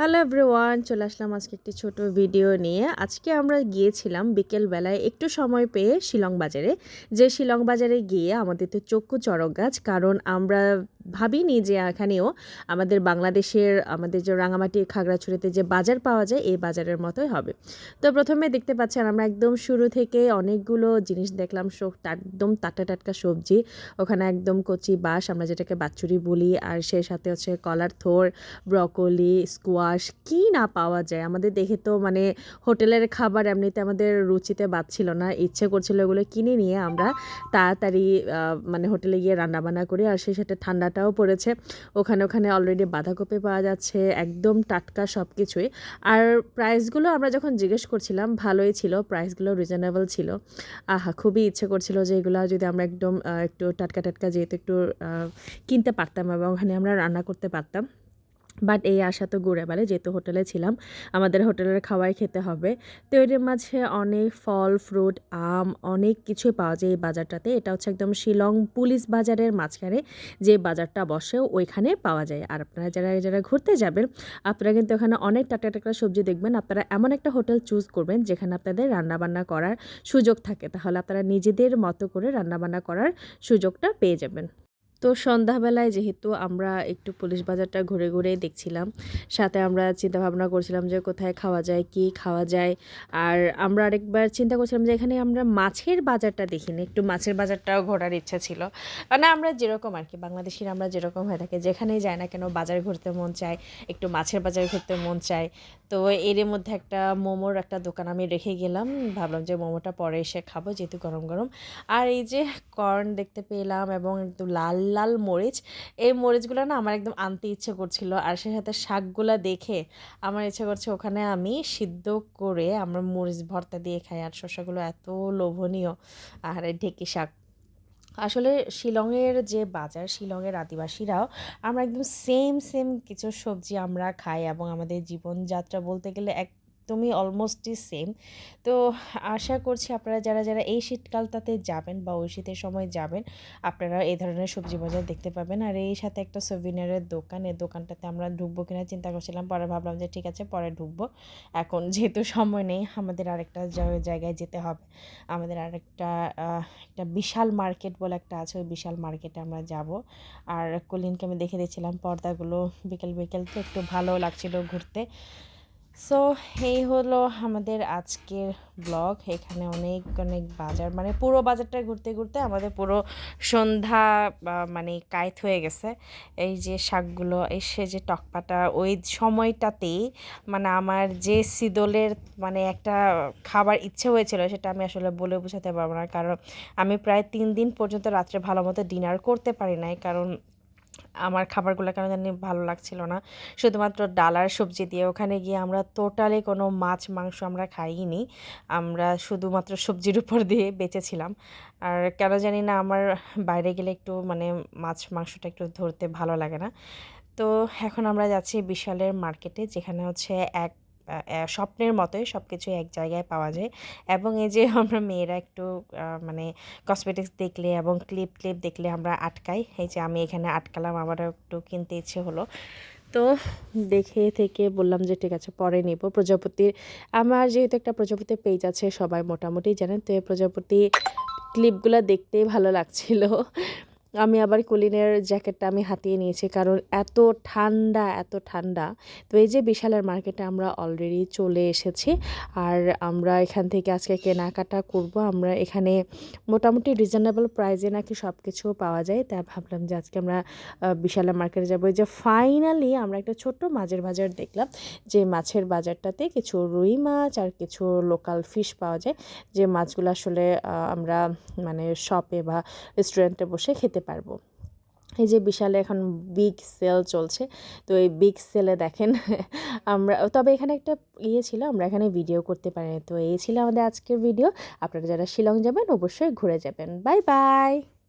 Hello everyone চলে আসলাম আজকে একটি ছোট ভিডিও নিয়ে। আজকে আমরা গিয়েছিলাম বিকেলবেলায় একটু সময় পেয়ে শিলং বাজারে। যে শিলং বাজারে গিয়ে আমাদের তো চক্ষু চড়ক গাছ, কারণ আমরা ভাবিনি যে এখানেও আমাদের বাংলাদেশের, আমাদের যে রাঙামাটি খাগড়াছড়িতে যে বাজার পাওয়া যায়, এই বাজারের মতোই হবে। তো প্রথমে দেখতে পাচ্ছেন আমরা একদম শুরু থেকে অনেকগুলো জিনিস দেখলাম একদম টাটকা টাটকা সবজি, ওখানে একদম কচি বাঁশ, আমরা যেটাকে বাচ্চুরি বলি, আর সেই সাথে হচ্ছে কলার থোর, ব্রকলি, স্কোয়াশ, কি না পাওয়া যায়। আমাদের দেখে তো মানে হোটেলের খাবার এমনিতে আমাদের রুচিতে বাচ্ছিল না, ইচ্ছে করছিল এগুলো কিনে নিয়ে আমরা তাড়াতাড়ি মানে হোটেলে গিয়ে রান্নাবান্না করি, আর সেই সাথে ঠান্ডাটাও পড়েছে। ওখানে ওখানে অলরেডি বাঁধাকপি পাওয়া যাচ্ছে, একদম টাটকা সব কিছুই আর প্রাইসগুলো আমরা যখন জিজ্ঞেস করছিলাম, ভালোই ছিল প্রাইসগুলো রিজনেবল ছিল। আহা, খুবই ইচ্ছে করছিল যে এগুলো যদি আমরা একদম একটু টাটকা টাটকা যেহেতু একটু কিনতে পারতাম এবং ওখানে আমরা রান্না করতে পারতাম। বাট এই আশা তো ঘুরে বেড়ে, যেহেতু হোটেলে ছিলাম, আমাদের হোটেলের খাওয়াই খেতে হবে। তো এর মাঝে অনেক ফল, ফ্রুট, আম, অনেক কিছু পাওয়া যায় এই বাজারটাতে। এটা হচ্ছে একদম শিলং পুলিশ বাজারের মাঝখানে যে বাজারটা বসে, ওইখানে পাওয়া যায়। আর আপনারা যারা যারা ঘুরতে যাবেন, আপনারা কিন্তু ওখানে অনেক টাকা টাকা সবজি দেখবেন। আপনারা এমন একটা হোটেল চুজ করবেন, যেখানে আপনাদের রান্নাবান্না করার সুযোগ থাকে। তাহলে আপনারা নিজেদের মতো করে রান্নাবান্না করার সুযোগটা পেয়ে যাবেন। তো সন্ধ্যাবেলায় যেহেতু আমরা একটু পুলিশ বাজারটা ঘুরে ঘুরে দেখছিলাম, সাথে আমরা চিন্তা ভাবনা করছিলাম যে কোথায় খাওয়া যায়, কি খাওয়া যায়। আর আমরা আরেকবার চিন্তা করছিলাম যে এখানে আমরা মাছের বাজারটা দেখিনি, একটু মাছের বাজারটাও ঘোরার ইচ্ছা ছিল। মানে আমরা যেরকম আর কি, বাংলাদেশের আমরা যেরকম হয়ে থাকি, যেখানেই যায় না কেন বাজার ঘুরতে মন চায়, একটু মাছের বাজার ঘুরতে মন চায়। তো এর মধ্যে একটা মোমোর একটা দোকান আমি রেখে গেলাম, ভাবলাম যে মোমোটা পরে এসে খাব যেহেতু গরম গরম। আর এই যে কর্ন দেখতে পেলাম এবং একটু লাল লাল মরিচ। এই মরিচগুলো না আমার একদম আনতে ইচ্ছে করছিল। আর সে সাথে শাকগুলো দেখে আমার ইচ্ছে করছে ওখানে আমি সিদ্ধ করে আমরা মরিচ ভর্তা দিয়ে খাই। আর শসাগুলো এত লোভনীয়। আর ঢেকি শাক। আসলে শিলংয়ের যে বাজার, শিলংয়ের আদিবাসীরাও আমরা একদম সেম সেম কিছু সবজি আমরা খাই এবং আমাদের জীবনযাত্রা বলতে গেলে এক একদমই অলমোস্টই সেম তো আশা করছি আপনারা যারা যারা এই শীতকালটাতে যাবেন বা ওই শীতের সময় যাবেন, আপনারা এই ধরনের সবজি বাজার দেখতে পাবেন। আর এই সাথে একটা সোভিনারের দোকান, এই দোকানটাতে আমরা ঢুকবো কিনা চিন্তা করছিলাম, পরে ভাবলাম যে ঠিক আছে, পরে ঢুকবো। এখন যেহেতু সময় নেই, আমাদের আরেকটা জায়গায় যেতে হবে। আমাদের আরেকটা একটা বিশাল মার্কেট বলে একটা আছে, ওই বিশাল মার্কেটে আমরা যাব। আর কলিনকে আমি দেখে দিয়েছিলাম, পর্দাগুলো বিকেল বিকেল তো একটু ভালো লাগছিল ঘুরতে। সো এই হলো আমাদের আজকের ব্লগ। এখানে অনেক অনেক বাজার মানে পুরো বাজারটা ঘুরতে ঘুরতে আমাদের পুরো সন্ধ্যা মানে কায়েত হয়ে গেছে। এই যে শাকগুলো এসে যে টকপাটা, ওই সময়টাতেই মানে আমার যে সিদলের মানে একটা খাবার ইচ্ছে হয়েছিল, সেটা আমি আসলে বলে বোঝাতে পারব না। কারণ আমি প্রায় তিন দিন পর্যন্ত রাত্রে ভালো মতো ডিনার করতে পারি নাই। কারণ আমার খাবারগুলো কেন জানি ভালো লাগছিল না। শুধুমাত্র ডাল আর সবজি দিয়ে ওখানে গিয়ে আমরা টোটালি কোনো মাছ, মাংস আমরা খাইনি। আমরা শুধুমাত্র সবজির উপর দিয়ে বেঁচেছিলাম। আর কেন জানি না আমার বাইরে গেলে একটু মানে মাছ, মাংসটা একটু ধরতে ভালো লাগে না। তো এখন আমরা যাচ্ছি বিশালের মার্কেটে, যেখানে হচ্ছে এক স্বপ্নের মতোই সব কিছু এক জায়গায় পাওয়া যায়। এবং এই যে আমরা মেয়েরা একটু মানে কসমেটিক্স দেখলে এবং ক্লিপ ক্লিপ দেখলে আমরা আটকাই। এই যে আমি এখানে আটকালাম, আমারও একটু কিনতে ইচ্ছে হলো। তো দেখে থেকে বললাম যে, ঠিক আছে, পরে নেব। প্রজাপতির, আমার যেহেতু একটা প্রজাপতির পেজ আছে সবাই মোটামুটি জানেন, তো এই প্রজাপতি ক্লিপগুলো দেখতেই ভালো লাগছিল। আমি আবার কুলিনের জ্যাকেটটা আমি হাতিয়ে নিয়েছি, কারণ এত ঠান্ডা এত ঠান্ডা। তো এই যে বিশালের মার্কেটে আমরা অলরেডি চলে এসেছি, আর আমরা এখান থেকে আজকে কেনাকাটা করব। আমরা এখানে মোটামুটি রিজনেবল প্রাইসে নাকি সব কিছু পাওয়া যায়, তাই ভাবলাম যে আজকে আমরা বিশালের মার্কেটে যাব। যে ফাইনালি আমরা একটা ছোট্ট মাছের বাজার দেখলাম, যে মাছের বাজারটাতে কিছু রুই মাছ আর কিছু লোকাল ফিশ পাওয়া যায়। যে মাছগুলো আসলে আমরা মানে শপে বা রেস্টুরেন্টে বসে খেতে করতে পারব। এই যে বিশালে এখন বিগ সেল চলছে, তো এই বিগ সেলে দেখেন, আমরা, তবে এখানে একটা ইয়ে ছিল, আমরা এখানে ভিডিও করতে পারি তো এই ছিল আমাদের আজকের ভিডিও আপনারা যারা শিলং যাবেন, অবশ্যই ঘুরে যাবেন। Bye bye